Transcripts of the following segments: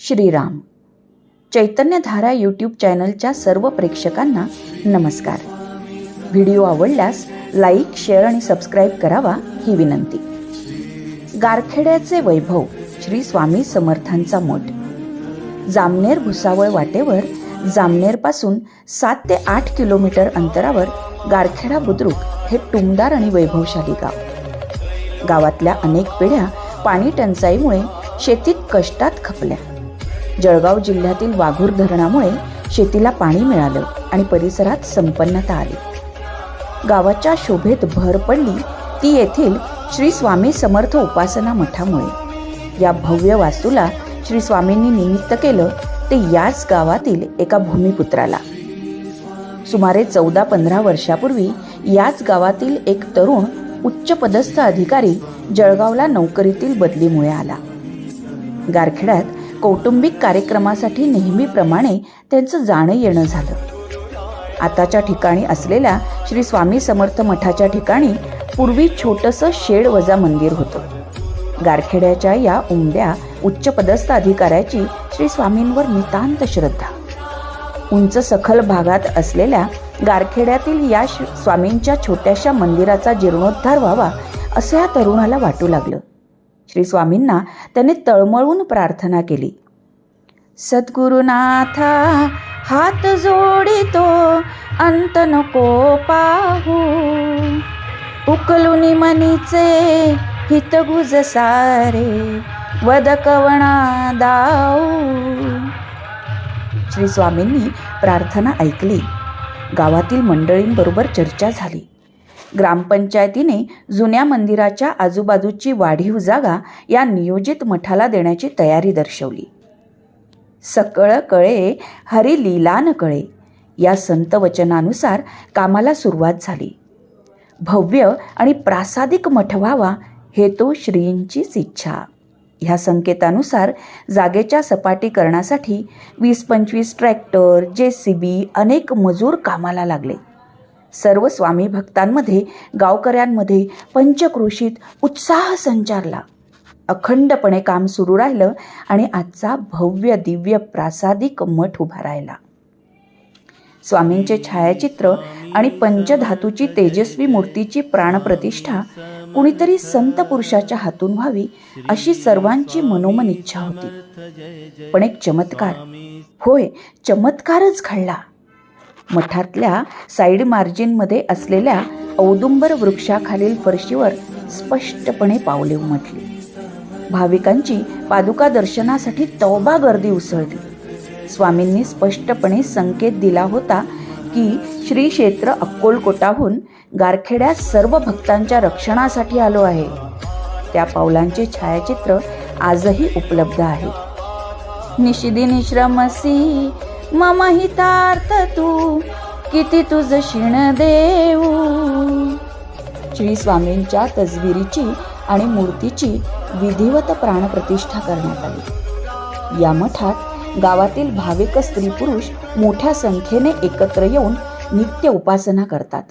Shriram. चैतन्यधारा YouTube चॅनलच्या सर्व प्रेक्षकांना नमस्कार. व्हिडिओ आवडल्यास लाईक शेअर आणि सबस्क्राईब करावा ही विनंती. गारखेड्याचे वैभव श्री स्वामी समर्थांचा मठ. जामनेर भुसावळ वाटेवर जामनेरपासून सात ते आठ किलोमीटर अंतरावर गारखेडा बुद्रुक हे टुमदार आणि वैभवशाली गाव. गावातल्या अनेक पिढ्या पाणी टंचाईमुळे शेतीत कष्टात खपल्या. जळगाव जिल्ह्यातील वाघूर धरणामुळे शेतीला पाणी मिळालं आणि परिसरात संपन्नता आली. गावाच्या शोभेत भर पडली ती येथील श्री स्वामी समर्थ उपासना मठामुळे. या भव्य वास्तूला श्री स्वामींनी निमित्त केलं ते याच गावातील एका भूमिपुत्राला. सुमारे चौदा पंधरा वर्षापूर्वी याच गावातील एक तरुण उच्चपदस्थ अधिकारी जळगावला नोकरीतील बदलीमुळे आला. गारखेड्यात कौटुंबिक कार्यक्रमासाठी नेहमीप्रमाणे त्यांचं जाणं येणं झालं. आताच्या ठिकाणी असलेल्या श्री स्वामी समर्थ मठाच्या ठिकाणी पूर्वी छोटंसं शेड वजा मंदिर होतं. गारखेड्याच्या या उमद्या उच्चपदस्थ अधिकाऱ्याची श्री स्वामींवर नितांत श्रद्धा. उंच सखल भागात असलेल्या गारखेड्यातील या श- स्वामींच्या छोट्याशा मंदिराचा जीर्णोद्धार व्हावा असं या तरुणाला वाटू लागलं. श्री स्वामींना त्याने तळमळून प्रार्थना केली. सद्गुरुनाथा हात जोडितो अंत नको पाहू. उकलुनी मनीचे हितगुज सारे वद कवणा दाऊ. श्री स्वामींनी प्रार्थना ऐकली. गावातील मंडळींबरोबर चर्चा झाली. ग्रामपंचायतीने जुन्या मंदिराच्या आजूबाजूची वाढीव जागा या नियोजित मठाला देण्याची तयारी दर्शवली. सकळ कळे हरी लीलान कळे या संत वचनानुसार कामाला सुरुवात झाली. भव्य आणि प्रासादिक मठ व्हावा हे तो श्रींचीच इच्छा. ह्या संकेतानुसार जागेच्या सपाटीकरणासाठी वीस पंचवीस ट्रॅक्टर जे सी बी अनेक मजूर कामाला लागले. सर्व स्वामी भक्तांमध्ये गावकऱ्यांमध्ये पंचक्रोशीत उत्साह संचारला. अखंडपणे काम सुरू राहिलं आणि आजचा भव्य दिव्य प्रासादिक मठ उभा राहिला. स्वामींचे छायाचित्र आणि पंचधातूची तेजस्वी मूर्तीची प्राणप्रतिष्ठा कुणीतरी संत पुरुषाच्या हातून व्हावी अशी सर्वांची मनोमन इच्छा होती. पण एक चमत्कार होय चमत्कारच घडला. मठातल्या साईड मार्जिनमध्ये असलेल्या औदुंबर वृक्षाखालील फरशीवर स्पष्टपणे पावले उमटली. भाविकांची पादुका दर्शनासाठी तौबा गर्दी उसळली. स्वामींनी स्पष्टपणे संकेत दिला होता की श्री क्षेत्र अक्कोलकोटाहून गारखेड्यात सर्व भक्तांच्या रक्षणासाठी आलो आहे. त्या पावलांचे छायाचित्र आजही उपलब्ध आहे. निशिदिनी श्रमसी मम हितार्थ तू किती तुझ शिण देऊ? श्री स्वामींच्या तसबिरीची आणि मूर्तीची विधिवत प्राणप्रतिष्ठा करण्यात आली. या मठात गावातील भाविक स्त्री पुरुष मोठ्या संख्येने एकत्र येऊन नित्य उपासना करतात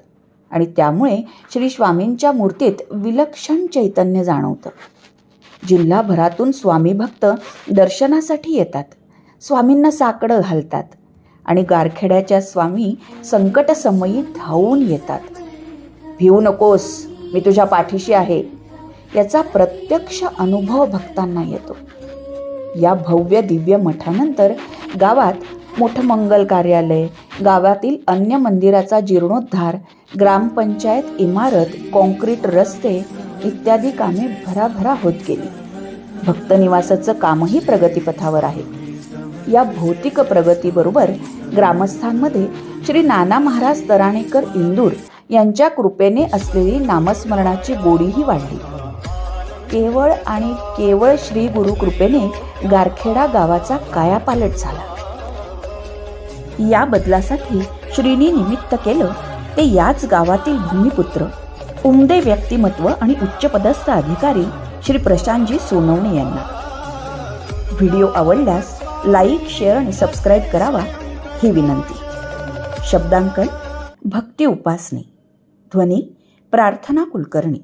आणि त्यामुळे श्री स्वामींच्या मूर्तीत विलक्षण चैतन्य जाणवतं. जिल्हाभरातून स्वामी भक्त दर्शनासाठी येतात. स्वामींना साकडं घालतात आणि गारखेड्याच्या स्वामी संकटसमयी धावून येतात. भिवू नकोस मी तुझ्या पाठीशी आहे. याचा प्रत्यक्ष अनुभव भक्तांना येतो. या भव्य दिव्य मठानंतर गावात मोठं मंगल कार्यालय गावातील अन्य मंदिराचा जीर्णोद्धार ग्रामपंचायत इमारत कॉन्क्रीट रस्ते इत्यादी कामे भराभरा होत गेली. भक्तनिवासाचं कामही प्रगतीपथावर आहे. या भौतिक प्रगतीबरोबर ग्रामस्थांमध्ये श्री नाना महाराज तराणेकर इंदूर यांच्या कृपेने असलेली नामस्मरणाची गोडीही वाढली. केवळ आणि केवळ श्री गुरु कृपेने गारखेडा गावाचा कायापालट झाला. या बदलासाठी श्रीनी निमित्त केलं ते याच गावातील भूमिपुत्र उमदे व्यक्तिमत्व आणि उच्चपदस्थ अधिकारी श्री प्रशांतजी सोनवणे यांना. व्हिडिओ आवडल्यास लाईक शेअर आणि सबस्क्राईब करावा ही विनंती. शब्दांकन भक्ती उपासने ध्वनी प्रार्थना कुलकर्णी.